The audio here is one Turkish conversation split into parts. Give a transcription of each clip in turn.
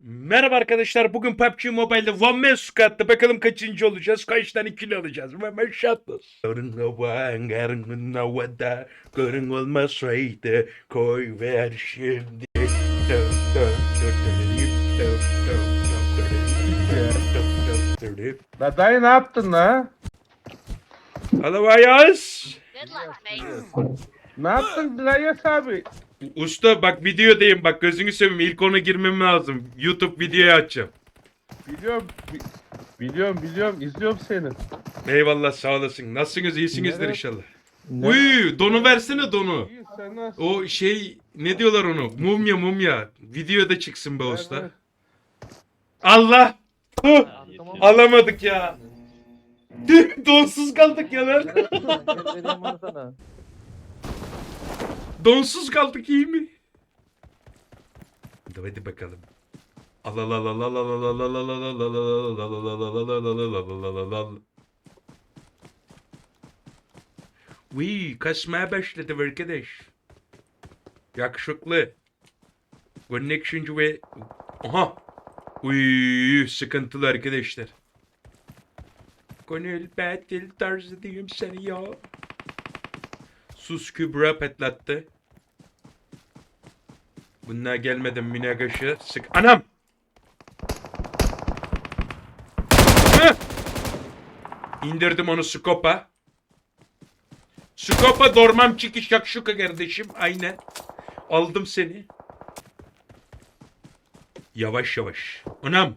Merhaba arkadaşlar. Bugün PUBG Mobile'de One Man Squad'da bakalım kaçıncı olacağız? Kaç tane kill alacağız? Şatlız. Karın hava, karın havada, karın olmasaydı koy ver şimdi. La dayı ne yaptın la? Hello Ayaz. Good luck, mate. Ne yaptın Reyes abi? Usta bak videodayım bak gözünü seveyim ilk ona girmem lazım. YouTube videoyu açacağım. Biliyorum, bi- biliyorum, biliyorum, izliyorum seni. Eyvallah sağ olasın. Nasılsınız iyisinizdir Nerede? inşallah. Uy donu versene donu. İyi, sen nasılsın? O şey ne diyorlar onu? Mumya mumya. Videoda çıksın be usta. Allah! Tuh! Alamadık ya. Donsuz kaldık ya lan. Donsuz kaldık iyi mi? Hadi bakalım. Uy, kasmaya başladı arkadaş. Yakışıklı. Connection ve... Aha! Uy, sıkıntılı arkadaşlar. Gönül battle tarzı diyeyim seni ya. Sus Kübra patlattı. Bunlar gelmeden münakaşa sık... Anam! Hıh! İndirdim onu skopa. Skopa dormam çıkış yakşuka kardeşim. Aynen. Aldım seni. Yavaş yavaş. Anam.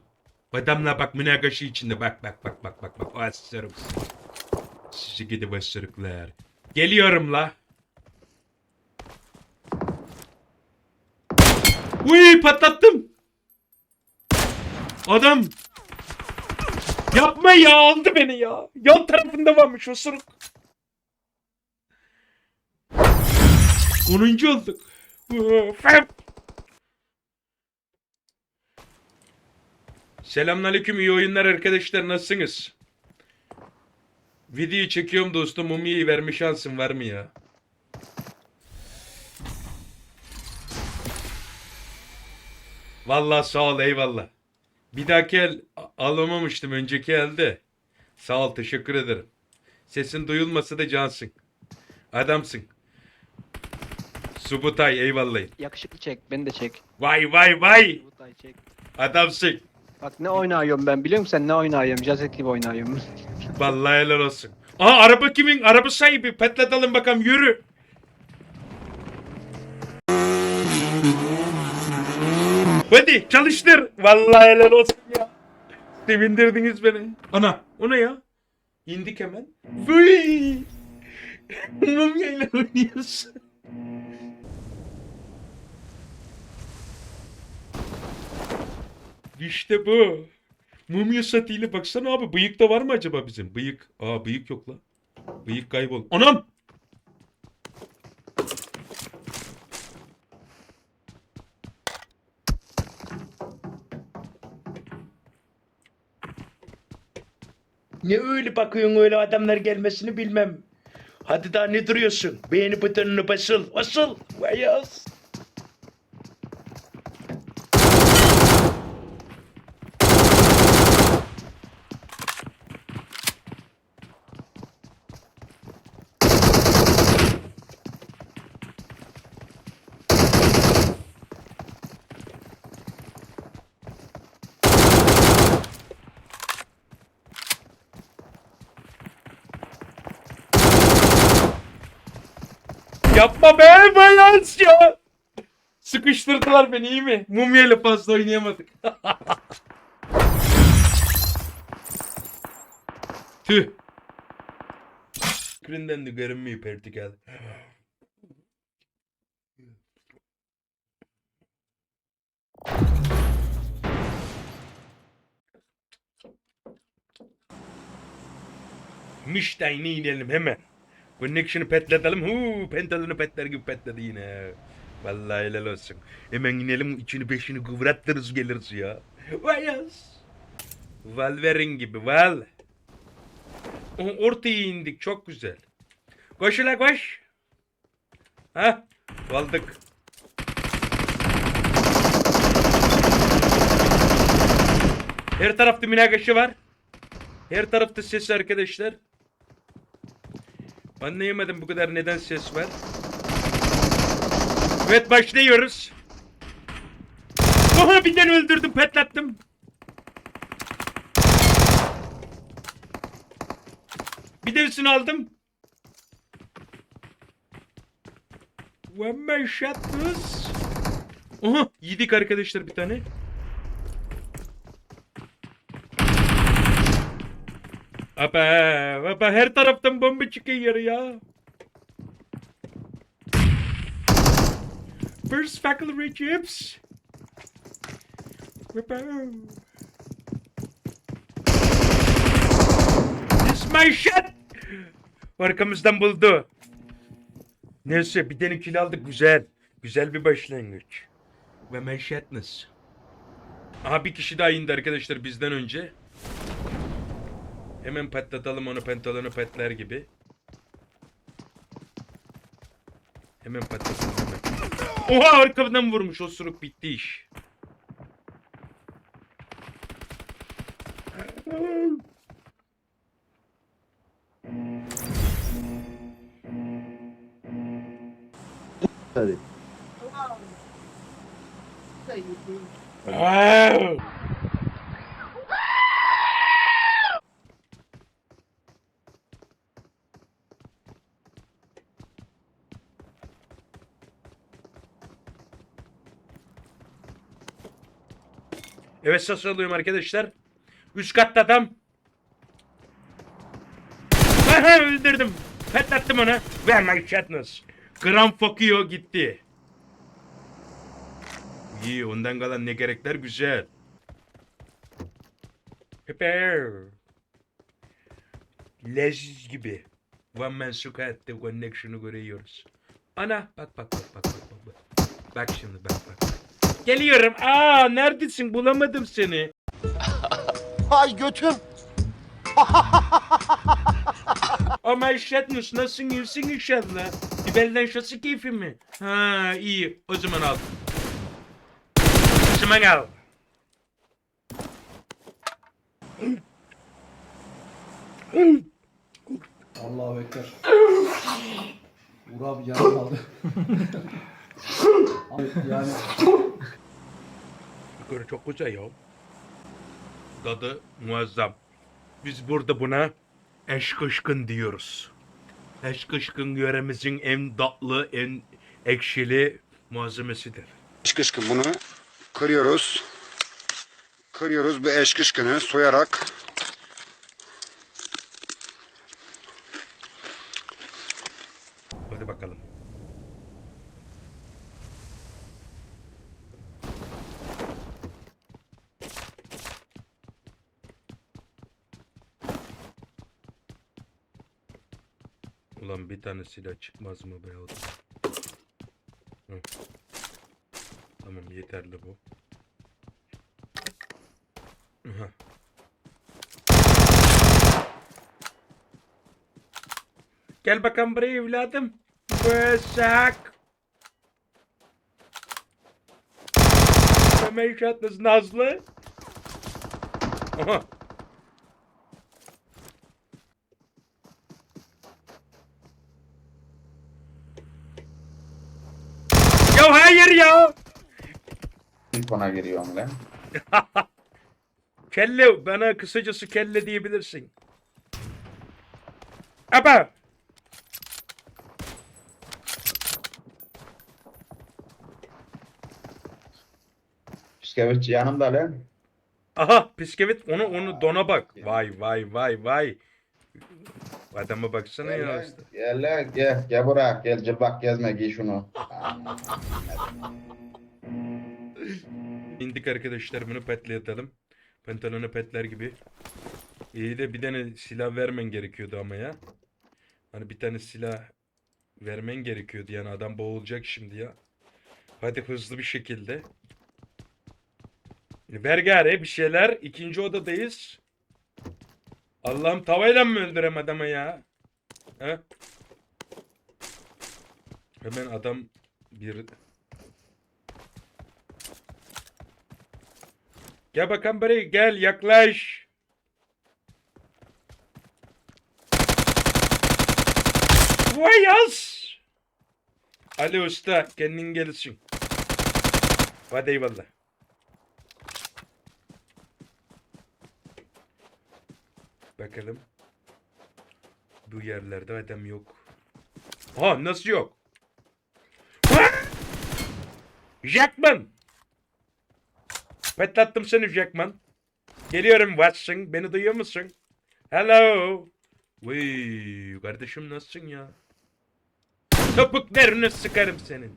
Adamla bak münakaşa içinde. Bak bak bak bak bak bak. Asırım. Sizi gidi basırıklar. Geliyorum la. Uy patlattım. Adam. Yapma ya aldı beni ya. Yan tarafında varmış osuruk. 10. olduk. Selamünaleyküm iyi oyunlar arkadaşlar nasılsınız? Videoyu çekiyorum dostum Mumi'yi verme şansın var mı ya? Vallahi sağ ol eyvallah. Bir dahaki el alamamıştım önceki elde. Sağ ol teşekkür ederim. Sesin duyulmasa da cansın. Adamsın. Subutay eyvallah. Yakışıklı çek, beni de çek. Vay vay vay. Butay çek. Adamsın. Bak ne oynuyorum ben biliyor musun sen ne oynuyorum? Jazet gibi oynuyorum. Vallahi helal olsun. Aa araba kimin? Araba sahibi. Patlatalım bakalım yürü. Hadi çalıştır. Vallahi helal olsun ya. Sevindirdiniz beni. Ana o ne ya? İndik hemen. Vıy. Mumyayla oynuyorsun. İşte bu. Mumya satiyle baksana abi bıyık da var mı acaba bizim? Bıyık. Aa bıyık yok la. Bıyık kaybol. Anam! Ne öyle bakıyorsun öyle adamlar gelmesini bilmem. Hadi daha ne duruyorsun? Beğeni butonunu basıl. Basıl. Vayaz. Yapma be Bayans ya. Sıkıştırdılar beni iyi mi? Mumyayla fazla oynayamadık. Tüh. Krinden de görünmüyor Pertikal. Müştayne inelim hemen. Connection'ı petletelim. Huu, pentalonu petler gibi petledi yine. Vallahi helal olsun. Hemen inelim içini beşini kıvrattırız geliriz ya. Vayaz. Valverin gibi val. Ortaya indik çok güzel. Koş ula koş. Ha? Valdık. Her tarafta münakaşa var. Her tarafta ses arkadaşlar. Anlayamadım bu kadar neden ses var. Evet başlıyoruz. Oha bir tane öldürdüm patlattım. Bir de üstüne aldım. One man shot. Oha yedik arkadaşlar bir tane. Apa, apa her taraftan bomba çıkıyor ya. First faculty chips. This my shot. Arkamızdan buldu. Neyse bir tane kill aldık güzel. Güzel bir başlangıç. Ve my shotness. Aha bir kişi daha indi arkadaşlar bizden önce. Hemen patlatalım onu pantolonu patlar gibi. Hemen patlatalım hemen. Oha arkamdan vurmuş o suruk bitti iş. Evet ses alıyorum arkadaşlar. Üst katta adam. Aha öldürdüm. Patlattım onu. Ve my shotness. Gram Fokio gitti. İyi ondan kalan ne gerekler güzel. Prepare. Leziz gibi. One Man Squad'de connection'ı görüyoruz. Ana bak bak bak bak bak. Bak, bak şimdi bak bak. Geliyorum. Aa neredesin? Bulamadım seni. Ay götüm. Ama işletmiş. Nasılsın? İyisin inşallah. Bir belden şası keyfi mi? Ha iyi. O zaman al. O zaman al. Allahu Ekber. Uğur abi yarım kaldı. Yani Yukarı çok güzel ya. Tadı muazzam. Biz burada buna eşk ışkın diyoruz. Eşk ışkın yöremizin en tatlı, en ekşili malzemesidir. Eşkışkın bunu kırıyoruz. Kırıyoruz bu eşkışkını soyarak. Hadi bakalım. Ulan bir tane silah çıkmaz mı be oğlum? Hı. Tamam yeterli bu. Aha. Gel bakalım buraya evladım. Bısak. Hemen şatınız Nazlı. Aha. Ya hayır ya. Bana giriyorum lan. Kelle bana kısacası kelle diyebilirsin. Aba. Püskevitçi yanımda lan. Aha bisküvit onu onu dona bak. Vay vay vay vay. Adama baksana Gel ya. gel lan gel. Gel buraya gel cıbak gezme giy şunu. İndik arkadaşlar bunu petleyelim. Pantolonu petler gibi. İyi de bir tane silah vermen gerekiyordu ama ya. Hani bir tane silah vermen gerekiyordu yani adam boğulacak şimdi ya. Hadi hızlı bir şekilde. Ver gari bir şeyler. İkinci odadayız. Allah'ım tavayla mı öldürem adamı ya? He? Hemen adam bir Gel bakalım buraya gel yaklaş. Vay yaz. Ali Usta kendin gelirsin. Hadi eyvallah. Bakalım. Bu yerlerde adam yok. Ha nasıl yok? Jackman! Patlattım seni Jackman. Geliyorum Watson. Beni duyuyor musun? Hello. Vay kardeşim nasılsın ya? Topuklarını sıkarım senin.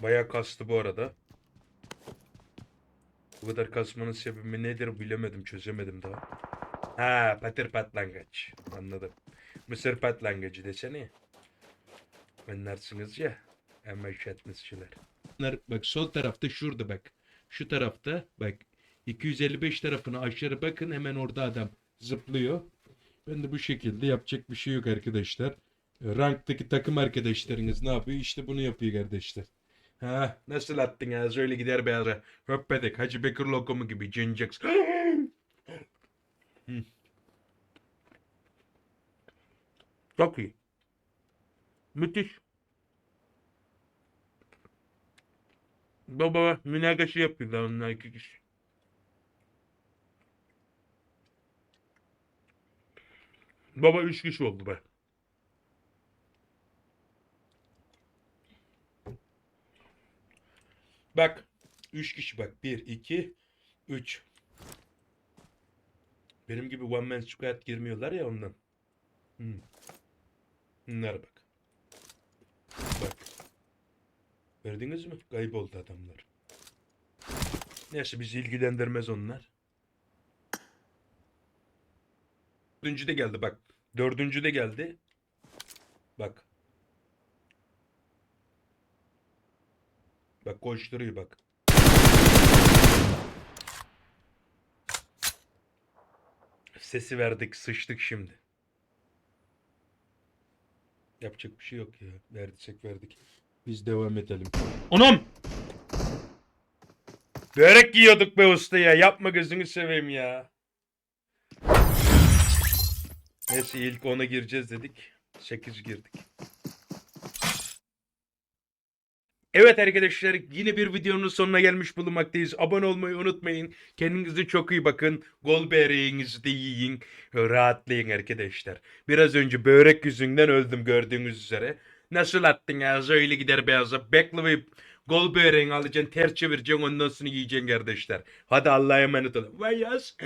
Baya kastı bu arada. Bu kadar kasmanın sebebi nedir bilemedim çözemedim daha. Ha patır patlangaç. Anladım. Mısır patlangacı desene. Anlarsınız ya. Ama işletmesçiler. Bunlar bak sol tarafta şurada bak. Şu tarafta bak. 255 tarafına aşağı bakın hemen orada adam zıplıyor. Ben de bu şekilde yapacak bir şey yok arkadaşlar. E, Ranktaki takım arkadaşlarınız ne yapıyor? İşte bunu yapıyor kardeşler. Ha nasıl attın ya? Öyle gider beyaza. Höppedik. Hacı Bekir lokumu gibi. Hı. Çok iyi. Müthiş. Baba münakaşa yapıyorlar onlar iki kişi. Baba üç kişi oldu be. Bak. Üç kişi bak. Bir, iki, üç. Benim gibi one man squad girmiyorlar ya ondan. Hmm. Bunlara. Bak. Gördünüz mü? Kayboldu adamlar. Neyse bizi ilgilendirmez onlar. Dördüncü de geldi bak. Dördüncü de geldi. Bak. Bak koşturuyor bak. Sesi verdik, sıçtık şimdi. Yapacak bir şey yok ya. Verdiysek verdik. Biz devam edelim. Anam! Börek yiyorduk be usta ya. Yapma gözünü seveyim ya. Neyse ilk 10'a gireceğiz dedik. 8 girdik. Evet arkadaşlar yine bir videonun sonuna gelmiş bulunmaktayız. Abone olmayı unutmayın. Kendinize çok iyi bakın. Gol böreğinizi de yiyin. Rahatlayın arkadaşlar. Biraz önce börek yüzünden öldüm gördüğünüz üzere. Nasıl attın ya? Öyle gider beyaza. Bekle gol böreğini alacaksın. Ters çevireceksin ondan sonra yiyeceksin kardeşler. Hadi Allah'a emanet olun. Vay yaz.